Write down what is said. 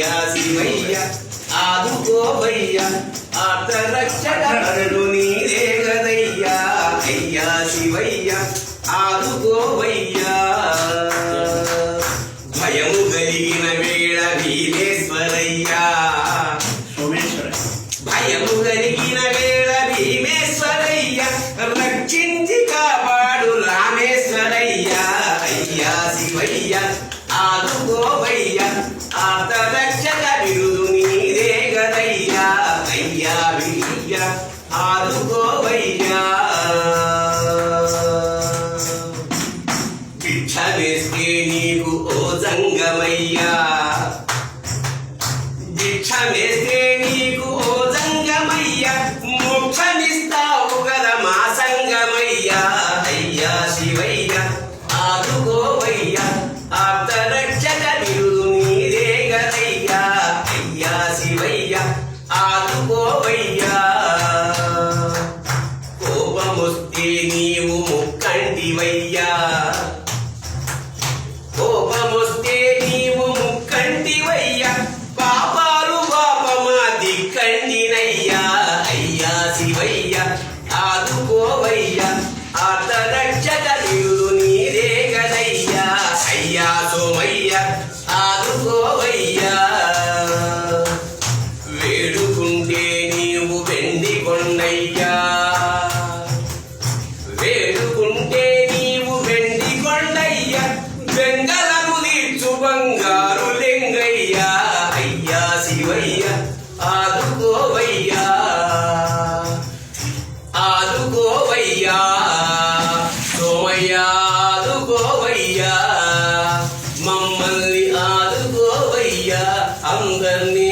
శివయ్య శివయ్య ఆదుకోవయ్యా ఆర్తరక్షణలు నీరే గదయ్యా అయ్యా శివయ్య ఆదుకోవయ్యా. భయము కలిగిన వేళ భీమేశ్వరయ్యా. భయము కలిగిన వేళ భీమేశ్వరయ్య రక్షించి కాపాడు రామేశ్వరయ్యా. అయ్యా శివయ్య ఆదుకోవయ్యా ఆర్త వియ్య ఆదుకోవయ్యా. భిక్ష వేస్తే నీకు ఓ జంగమయ్యా. భిక్ష వేస్తే నీకు ఓ జంగమయ్యా. మోక్షమిస్తావు కదా మా సంగమయ్యా. అయ్యా శివయ్య. ముక్కంటివయ్యా కోపమొస్తే నీవు ముక్కంటివయ్యా పాపాలు పాపమా దిక్కండినయ్యా అయ్యా శివయ్య ఆదుకోవయ్యా. ఆతరక్షక నిరుడు నీదే గదయ్యా అయ్యా సోమయ్య ఆదుకోవయ్యా. వెంగళము తీర్చు బంగారు లింగయ్యా. అయ్యా శివయ్య ఆదుకోవయ్యా. ఆదుకోవయ్యా. సోమయ్య ఆదుకోవయ్యా. మమ్మల్ని ఆదుకోవయ్యా. అందరినీ